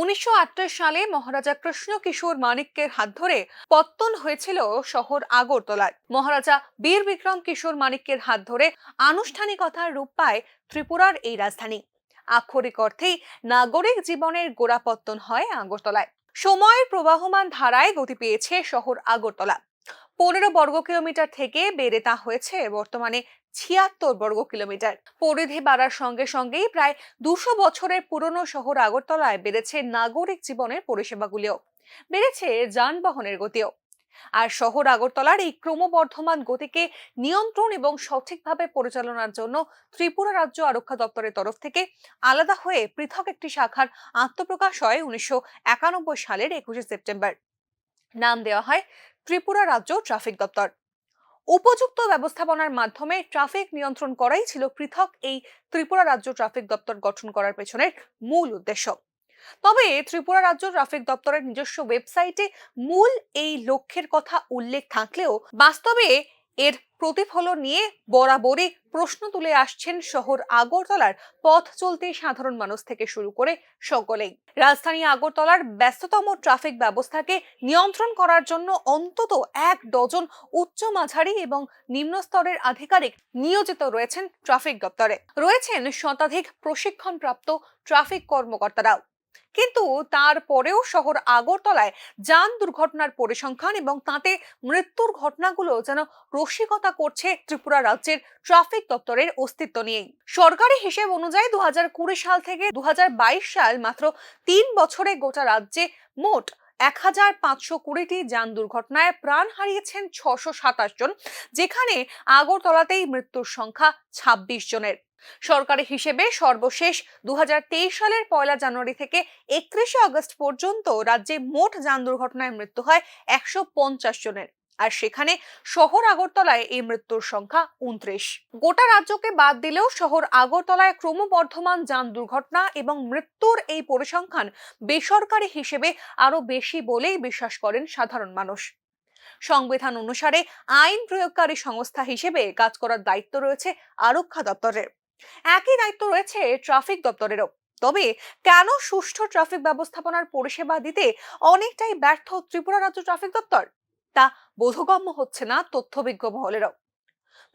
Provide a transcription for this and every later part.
উনিশশো সালে মহারাজা কৃষ্ণ কিশোর মানিক্যের হাত ধরে পত্তন হয়েছিল শহর আগরতলায়। মহারাজা বীর বিক্রম কিশোর মানিক্যের হাত ধরে আনুষ্ঠানিকতার রূপ পায় ত্রিপুরার এই রাজধানী। আক্ষরিক অর্থেই নাগরিক জীবনের গোড়াপত্তন হয় আগরতলায়। সময়ের প্রবাহমান ধারায় গতি পেয়েছে শহর আগরতলা। পনেরো বর্গ কিলোমিটার থেকে বেড়ে তা হয়েছে, বর্তমানে ছিয়াত্তর বর্গ কিলোমিটার। পরিধি বাড়ার সঙ্গে সঙ্গেই প্রায় দুশো বছরের পুরনো শহর আগরতলায় বেড়েছে নাগরিক জীবনের পরিষেবাগুলিও। বেড়েছে যানবাহনের গতিও। আর শহর আগরতলার এই ক্রমবর্ধমান গতিকে নিয়ন্ত্রণ এবং সঠিকভাবে পরিচালনার জন্য ত্রিপুরা রাজ্য আরক্ষা দপ্তরের তরফ থেকে আলাদা হয়ে পৃথক একটি শাখার আত্মপ্রকাশ হয় উনিশশো একানব্বই সালের একুশে সেপ্টেম্বর। নাম দেওয়া হয় ত্রিপুরা রাজ্য ট্রাফিক দপ্তর। উপযুক্ত ব্যবস্থাপনার মাধ্যমে ট্রাফিক নিয়ন্ত্রণ করাই ছিল পৃথক এই ত্রিপুরা রাজ্য ট্রাফিক দপ্তর গঠন করার পেছনের মূল উদ্দেশ্য। তবে ত্রিপুরা রাজ্য ট্রাফিক দপ্তরের নিজস্ব ওয়েবসাইটে মূল এই লক্ষ্যের কথা উল্লেখ থাকলেও বাস্তবে এর প্রতিফলন নিয়ে বরাবরই প্রশ্ন তুলে আসছেন শহর আগরতলার পথ চলতে সাধারণ মানুষ থেকে শুরু করে সকলেই। রাজধানী আগরতলার ব্যস্ততম ট্রাফিক ব্যবস্থাকে নিয়ন্ত্রণ করার জন্য অন্তত এক ডজন উচ্চ মাঝারি এবং নিম্ন স্তরের আধিকারিক নিয়োজিত রয়েছেন ট্রাফিক দপ্তরে। রয়েছেন শতাধিক প্রশিক্ষণপ্রাপ্ত ট্রাফিক কর্মকর্তারাও। কিন্তু তারপরেও শহর আগরতলায় যান দুর্ঘটনার পরিসংখ্যান এবং তাতে মৃত্যুর ঘটনাগুলো যেন রসিকতা করছে ত্রিপুরা রাজ্যের ট্রাফিক দপ্তরের অস্তিত্ব নিয়েই। সরকারি হিসেব অনুযায়ী দুহাজার কুড়ি সাল থেকে দু হাজার বাইশ সাল মাত্র তিন বছরে গোটা রাজ্যে মোট এক হাজার পাঁচশো কুড়িটি যান দুর্ঘটনায় প্রাণ হারিয়েছেন ছশো সাতাশ জন, যেখানে আগরতলাতেই মৃত্যুর সংখ্যা ছাব্বিশ জনের। সরকারি হিসেবে সর্বশেষ দু হাজার তেইশ সালের পয়লা জানুয়ারি থেকে একত্রিশে আগস্ট পর্যন্ত রাজ্যে মোট যান দুর্ঘটনায় মৃত্যু হয় একশো পঞ্চাশ জনের। আর সেখানে শহর আগরতলায় এই মৃত্যুর সংখ্যা উনত্রিশ। গোটা রাজ্যকে বাদ দিলেও শহর আগরতলায় ক্রমবর্ধমান যান দুর্ঘটনা এবং মৃত্যুর এই পরিসংখ্যান বেসরকারি হিসেবে আরও বেশি বলেই বিশ্বাস করেন সাধারণ মানুষ। সংবিধান অনুসারে আইন প্রয়োগকারী সংস্থা হিসেবে কাজ করার দায়িত্ব রয়েছে আরক্ষা দপ্তরের। একই দায়িত্ব রয়েছে ট্রাফিক দপ্তরেরও। তবে কেন সুষ্ঠু ট্রাফিক ব্যবস্থাপনার পরিষেবা দিতে অনেকটাই ব্যর্থ ত্রিপুরা রাজ্য ট্রাফিক দপ্তর? তা বোধগম্য হচ্ছে না তথ্যবিজ্ঞ মহলেরও।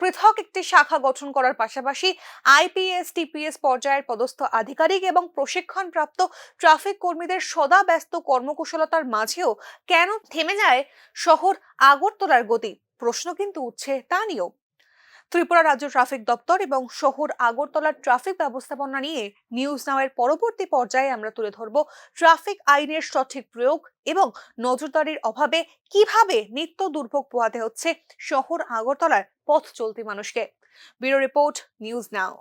পৃথক একটি শাখা গঠন করার পাশাপাশি আইপিএস, টিপিএস পর্যায়ের পদস্থ আধিকারিক এবং প্রশিক্ষণপ্রাপ্ত ট্রাফিক কর্মীদের সদা ব্যস্ত কর্মকুশলতার মাঝেও কেন থেমে যায় শহর আগরতলার গতি? প্রশ্ন কিন্তু উঠছে তা নিয়েও। ত্রিপুরা রাজ্য ট্রাফিক দপ্তর এবং শহর আগরতলার ট্রাফিক ব্যবস্থাপনা নিয়ে নিউজ নাওয়ের পরবর্তী পর্যায়ে আমরা তুলে ধরব ট্রাফিক আইনের সঠিক প্রয়োগ এবং নজরদারির অভাবে কীভাবে নিত্য দুর্ভোগ পোহাতে হচ্ছে শহর আগরতলার পথ চলতি মানুষকে। Bureau report news now